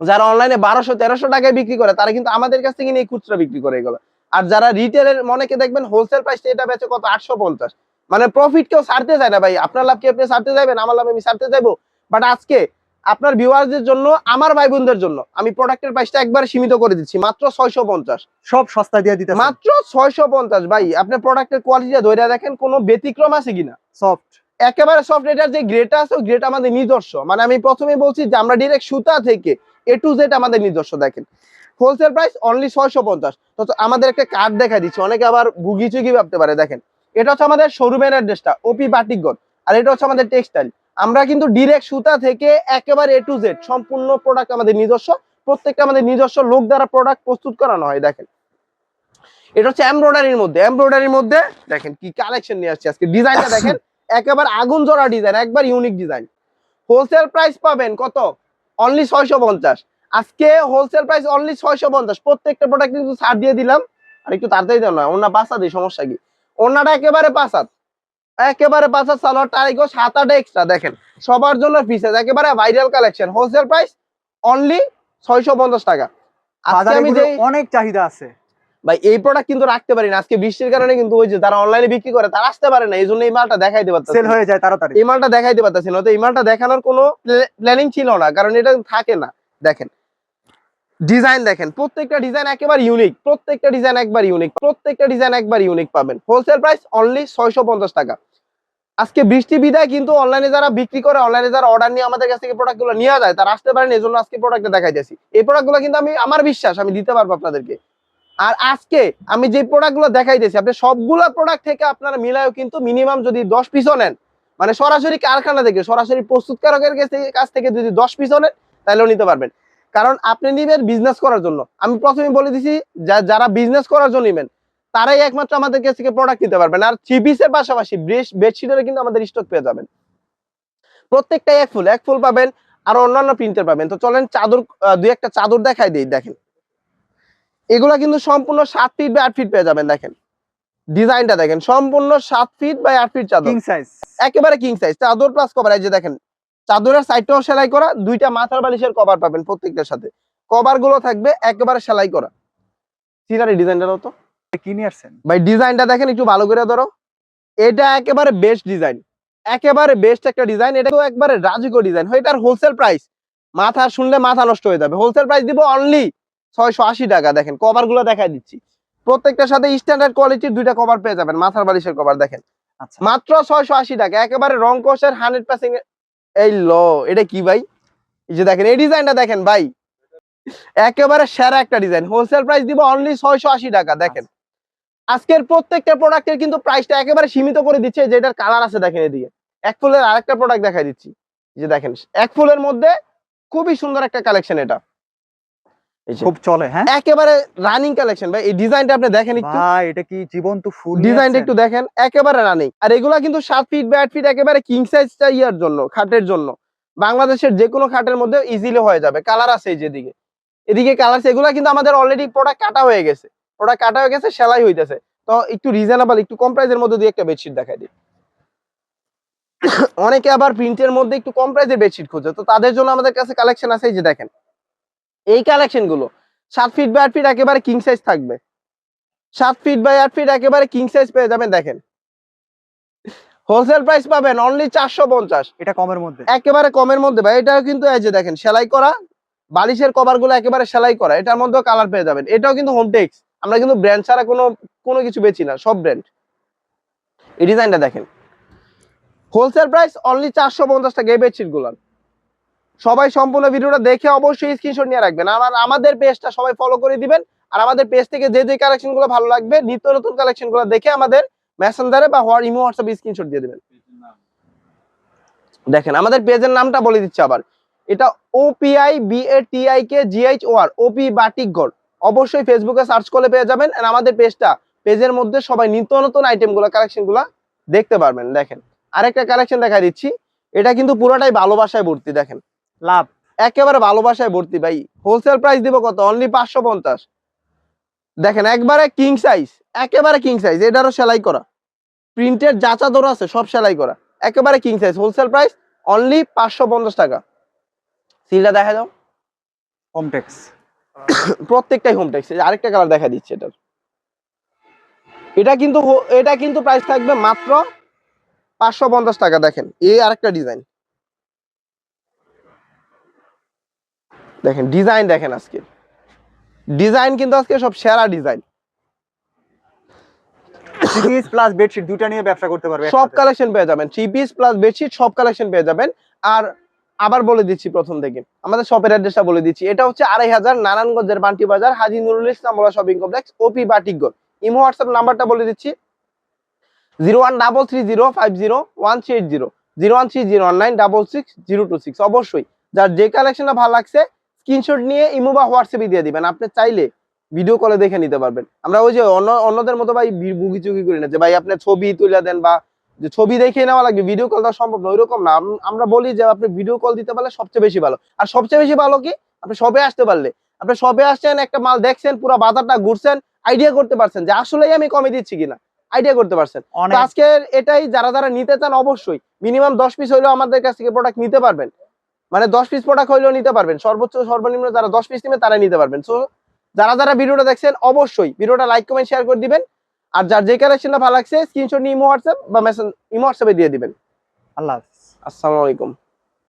যারা অনলাইনে বারোশো তেরোশো টাকায় বিক্রি করে তারা কিন্তু আমাদের কাছ থেকে নিয়ে খুচরা বিক্রি করে এগুলো। আর যারা রিটেলের মনেকে দেখবেন হোলসেল প্রাইস এটা বেচে কত? আটশো পঞ্চাশ। মানে প্রফিট কেউ ছাড়তে চায় না ভাই। আপনার লাভ কি আপনি ছাড়তে যাবেন আমার লাভ আমি ছাড়তে যাব বাট আজকে আপনার ভিউয়ারদের জন্য আমার ভাই বোনদের জন্য আমি প্রোডাক্টের প্রাইসটা একবারে সীমিত করে দিচ্ছি। মাত্র ছয়শো পঞ্চাশ। সব সস্তা দিয়ে দিতে মাত্র ছয়শো পঞ্চাশ। ভাই আপনার প্রোডাক্টের কোয়ালিটিটা ধরে দেখেন কোনো ব্যতিক্রম আছে কিনা? সফট একেবারে সফট এটার যে গ্রেটা আছে গ্রেট আমাদের নিজস্ব। মানে আমি প্রথমে বলছি যে আমরা ডিরেক্ট সুতা থেকে এ টু জেড আমাদের নিজস্ব দেখেন। হোলসেল প্রাইস অনলি ছয়শো পঞ্চাশ। তো তো আমাদের একটা কার্ড দেখা দিচ্ছি। অনেকে আবার ভুগি চুগি ভাবতে পারে দেখেন। এটা হচ্ছে আমাদের শোরুমের অ্যাড্রেসটা ওপি বাটিকগড় আর এটা হচ্ছে আমাদের টেক্সটাইল আমরা কিন্তু ডিরেক্ট সুতা থেকে একেবারে এ টু জেড সম্পূর্ণ প্রোডাক্ট আমাদের নিজস্ব, প্রত্যেকটা আমাদের নিজস্ব লোক দ্বারা প্রোডাক্ট প্রস্তুত করানো হয়, দেখেন। এটা হচ্ছে এমব্রয়ডারির মধ্যে এমব্রয়ডারির মধ্যে, দেখেন কি কালেকশন নিয়ে আসছে আজকে। ডিজাইনটা দেখেন, একেবারে আগুন জোড়া ডিজাইন একবার ইউনিক ডিজাইন হোলসেল প্রাইস পাবেন কত? অনলি ছয়শো পঞ্চাশ। আজকে হোলসেল প্রাইস অনলি ছয়শো পঞ্চাশ। প্রত্যেকটা প্রোডাক্ট কিন্তু ছাড় দিয়ে দিলাম। আর একটু তাড়াতাড়ি দেওয়া নয় ওনা পাঁচা দিই সমস্যা কি? ওনাটা একেবারে পাঁচাত। একেবারে পাঁচাত সালোয়ার টারিগো সাত আট এক্সট্রা দেখেন। সবার জন্য পিসেস একেবারে viral collection wholesale price only ছয়শো পঞ্চাশ টাকা। আজকে আমি এগুলোর অনেক চাহিদা আছে। ভাই এই প্রোডাক্ট কিন্তু রাখতে পারি না। আজকে বৃষ্টির কারণে কিন্তু ওই যে যারা অনলাইনে বিক্রি করে তারা আসতে পারে না। এই জন্য এই মালটা দেখাইতে পারতেছি সেল হয়ে যায় তাড়াতাড়ি। এই মালটা দেখাইতে পারতেছি না। তো এই মালটা দেখানোর কোনো প্ল্যানিং ছিল না কারণ এটা থাকে না। দেখেন ডিজাইন দেখেন, প্রত্যেকটা ডিজাইন একেবারে ইউনিক প্রত্যেকটা ডিজাইন একবার ইউনিক প্রত্যেকটা ডিজাইন একবার ইউনিক পাবেন। হোলসেল প্রাইস অনলি ছয়শো পঞ্চাশ টাকা। আজকে বৃষ্টি বিদায়, কিন্তু অনলাইনে যারা বিক্রি করে অনলাইনে যারা অর্ডার নিয়ে আমাদের কাছ থেকে প্রোডাক্টগুলো নিয়ে যায়, তারা আসতে পারেন এই জন্য আজকে প্রোডাক্টটা দেখাইতেছি। এই প্রোডাক্টগুলো কিন্তু আমি, আমার বিশ্বাস, আমি দিতে পারব আপনাদেরকে। আর আজকে আমি যে প্রোডাক্টগুলো দেখাইতেছি, আপনি সবগুলা প্রোডাক্ট থেকে আপনারা মিলায়ও কিন্তু মিনিমাম যদি দশ পিসও নেন মানে সরাসরি কারখানা থেকে, সরাসরি প্রস্তুতকারকের কাছ থেকে যদি দশ পিসও নেন, তাহলেও নিতে পারবেন। কারণ আপনি নিবেন বিজনেস করার জন্য। আমি প্রথমে বলে দিছি যারা বিজনেস করার জন্য নিবেন তারাই একমাত্র আমাদের কাছ থেকে প্রোডাক্ট নিতে পারবেন। আর পিসের পাশাপাশি বেডশিটের কিন্তু আমাদের স্টক পেয়ে যাবেন। প্রত্যেকটাই এক ফুল এক ফুল পাবেন আর অন্যান্য প্রিন্টের পাবেন। তো চলেন চাদর দুই একটা চাদর দেখাই দিই দেখেন। এগুলা কিন্তু সম্পূর্ণ সাত ফিট বা আট ফিট পেয়ে যাবেন দেখেন। ডিজাইনটা দেখেন সম্পূর্ণ সাত ফিট বা আট ফিট চাদর। কিং সাইজ একেবারে কিং সাইজ চাদর প্লাস কভার এই যে দেখেন চাদরের সাইডটাও সেলাই করা দুইটা মাথার বালিশের কভার পাবেন প্রত্যেকটার সাথে। কভারগুলো থাকবে একেবারে সেলাই করা। সিনারি ডিজাইনটা তো। কি নিয়ে আসছেন? ভাই ডিজাইনটা দেখেন একটু ভালো করে ধরো। এটা একেবারে বেস্ট ডিজাইন একেবারে বেস্ট একটা ডিজাইন এটা তো একবারে রাজকীয় ডিজাইন হয় এটার হোলসেল প্রাইস মাথা শুনলে মাথা নষ্ট হয়ে যাবে। হোলসেল প্রাইস দিব অনলি ছয়শো আশি টাকা। দেখেন কভারগুলো দেখাই দিচ্ছি। প্রত্যেকটার সাথে স্ট্যান্ডার্ড কোয়ালিটির দুইটা কভার পেয়ে যাবেন। মাথার বালিশের কভার দেখেন। আচ্ছা। মাত্র ছয়শো আশি টাকা। একেবারে রং কোষের হান্ড্রেড পার্সেন্ট এই ল এটা কি ভাই? এই যে দেখেন এই ডিজাইনটা দেখেন ভাই। একেবারে সেরা একটা ডিজাইন হোলসেল প্রাইস দিব অনলি ছয়শো আশি টাকা দেখেন। আজকের প্রত্যেকটা প্রোডাক্টের কিন্তু প্রাইসটা একেবারে সীমিত করে দিচ্ছে যেটার কালার আছে দেখেন এদিকে। এক ফুলের আরেকটা প্রোডাক্ট দেখাই দিচ্ছি। যে দেখেন এক ফুলের মধ্যে খুবই সুন্দর একটা কালেকশন এটা। খুব চলে হ্যাঁ? একেবারে রানিং কালেকশন ভাই এই ডিজাইনটা আপনি দেখেন একটু। ভাই এটা কি জীবন্ত ফুল ডিজাইনটা একটু দেখেন একেবারে রানিং আর এগুলা কিন্তু সাত ফিট বা আট ফিট একেবারে কিং সাইজটা ইয়ার জন্য খাটের জন্য। বাংলাদেশের যে কোনো খাটের মধ্যে ইজিলি হয়ে যাবে। কালার আছে এই যেদিকে এদিকে। কালার আছে এগুলা কিন্তু আমাদের অলরেডি প্রোডাক্ট কাটা হয়ে গেছে। প্রোডাক্ট কাটা হয়ে গেছে সেলাই হইতেছে। তো একটু রিজনেবল একটু কম প্রাইসের মধ্যে দিয়ে একটা বেডশিট দেখাই দিই। অনেকে আবার প্রিন্টের মধ্যে একটু কম প্রাইসের বেডশিট খোঁজে। তো তাদের জন্য আমাদের কাছে কালেকশন আছে এই যে দেখেন। এই কালেকশনগুলো। সাত ফিট বাই আট ফিট একেবারে কিং সাইজ থাকবে। সাত ফিট বাই আট ফিট একেবারে কিং সাইজ পেয়ে যাবেন দেখেন। হোলসেল প্রাইস পাবেন অনলি চারশো পঞ্চাশ। এটা কমের মধ্যে। একেবারে কমের মধ্যে। ভাই এটাও কিন্তু এই যে দেখেন সেলাই করা বালিশের কভারগুলো একেবারে সেলাই করা এটার মধ্যেও কালার পেয়ে যাবেন। এটাও কিন্তু হোম টেক্স আমরা কিন্তু ব্র্যান্ড ছাড়া কোনো কোনো কিছু বেচি না সব ব্র্যান্ড এই ডিজাইনটা দেখেন। হোলসেল প্রাইস অনলি চারশো পঞ্চাশ টাকা এই বেডশিটগুলার। সবাই সম্পূর্ণ ভিডিওটা দেখে অবশ্যই স্ক্রিনশট নিয়ে রাখবেন। আমার, আমাদের পেজটা সবাই ফলো করে দিবেন। আর আমাদের পেজ থেকে যে যে কালেকশনগুলো ভালো লাগবে, নিত্য নতুন কালেকশনগুলো দেখে আমাদের মেসেঞ্জারে বা হোয়ার ইমো হোয়াটসঅ্যাপ স্ক্রিনশট দিয়ে দিবেন। দেখেন, আমাদের পেজের নামটা বলে দিচ্ছি আবার। এটা O P I B A T I K G H O R Opi batik ঘর অবশ্যই ফেসবুকে সার্চ করলে পেয়ে যাবেন। আর আমাদের পেজটা পেজের মধ্যে সবাই নিত্য নতুন আইটেমগুলো কালেকশনগুলা দেখতে পারবেন। দেখেন, আরেকটা কালেকশন দেখা দিচ্ছি। এটা কিন্তু পুরোটাই ভালোবাসায় ভর্তি, দেখেন। লাভ। একেবারে ভালোবাসায় ভর্তি ভাই। হোলসেল প্রাইস দিব কত? অনলি পাঁচশো পঞ্চাশ। দেখেন একবারে কিং সাইজ একেবারে কিং সাইজ এটারও সেলাই করা। প্রিন্টের যা চাদর আছে সব সেলাই করা। একেবারে king size wholesale price only পাঁচশো পঞ্চাশ টাকা। সিলটা দেখা যাও। কমটেক্স প্রত্যেকটাই হোম টেক্স আরেকটা কালার দেখা দিচ্ছে এটার। এটা কিন্তু এটা কিন্তু প্রাইস থাকবে মাত্র পাঁচশো পঞ্চাশ টাকা দেখেন। এই আরেকটা ডিজাইন দেখেন ডিজাইন দেখেন আজকে। ডিজাইন কিন্তু আজকে সব সেরা ডিজাইন। সিরিজ প্লাস বেডশিট দুইটা নিয়ে ব্যবসা করতে পারবে সব কালেকশন পেয়ে যাবেন। থ্রি প্লাস বেডশিট সব কালেকশন পেয়ে যাবেন। আর আবার বলে দিচ্ছি প্রথম থেকে। আমাদের শপের অ্যাড্রেসটা বলে দিচ্ছি। এটা হচ্ছে আড়াই হাজার নারায়ণগঞ্জের Banti Bazar Haji Nurul Islam Mollah shopping complex OP Batikgarh. Imo WhatsApp নাম্বারটা বলে দিচ্ছি। Zero one double three zero five zero one three eight zero zero one three zero nine double six zero two six অবশ্যই যার যে কালেকশনটা ভালো লাগছে screenshot নিয়ে ইমো বা হোয়াটসঅ্যাপে দিয়ে দিবেন। আপনি চাইলে ভিডিও কলে দেখে নিতে পারবেন। আমরা ওই যে অন্য অন্যদের মতো ভাই বুগি চুগি করি না যে ভাই আপনি ছবি তুলে দেন বা যে ছবি দেখে নেওয়া লাগবে ভিডিও কল দেওয়া সম্ভব না। ওইরকম না। আমরা বলি যে আপনি ভিডিও কল দিতে পারলে সবচেয়ে বেশি ভালো। আর সবচেয়ে বেশি ভালো কি? আপনি সবে আসতে পারলে। আপনি সবে আসছেন একটা মাল দেখছেন পুরো বাজারটা ঘুরছেন আইডিয়া করতে পারছেন যে আসলেই আমি কমে দিচ্ছি কিনা? আইডিয়া করতে পারছেন। আজকের এটাই যারা যারা নিতে চান অবশ্যই মিনিমাম দশ পিস হইলেও আমাদের কাছ থেকে প্রোডাক্ট নিতে পারবেন। মানে দশ পিস প্রোডাক্ট হইলেও নিতে পারবেন। সর্বোচ্চ সর্বনিম্ন যারা দশ পিস নেবে তারা নিতে পারবেন। সো যারা যারা ভিডিওটা দেখছেন অবশ্যই ভিডিওটা লাইক কমেন্ট শেয়ার করে দিবেন। আর যার যে কালেকশনটা ভালো লাগছে স্ক্রিনশট নিয়ে ইমো হোয়াটসঅ্যাপ বা মেসেজ ইমো হোয়াটসঅ্যাপে দিয়ে দিবেন। আল্লাহ হাফিজ। আসসালামু আলাইকুম।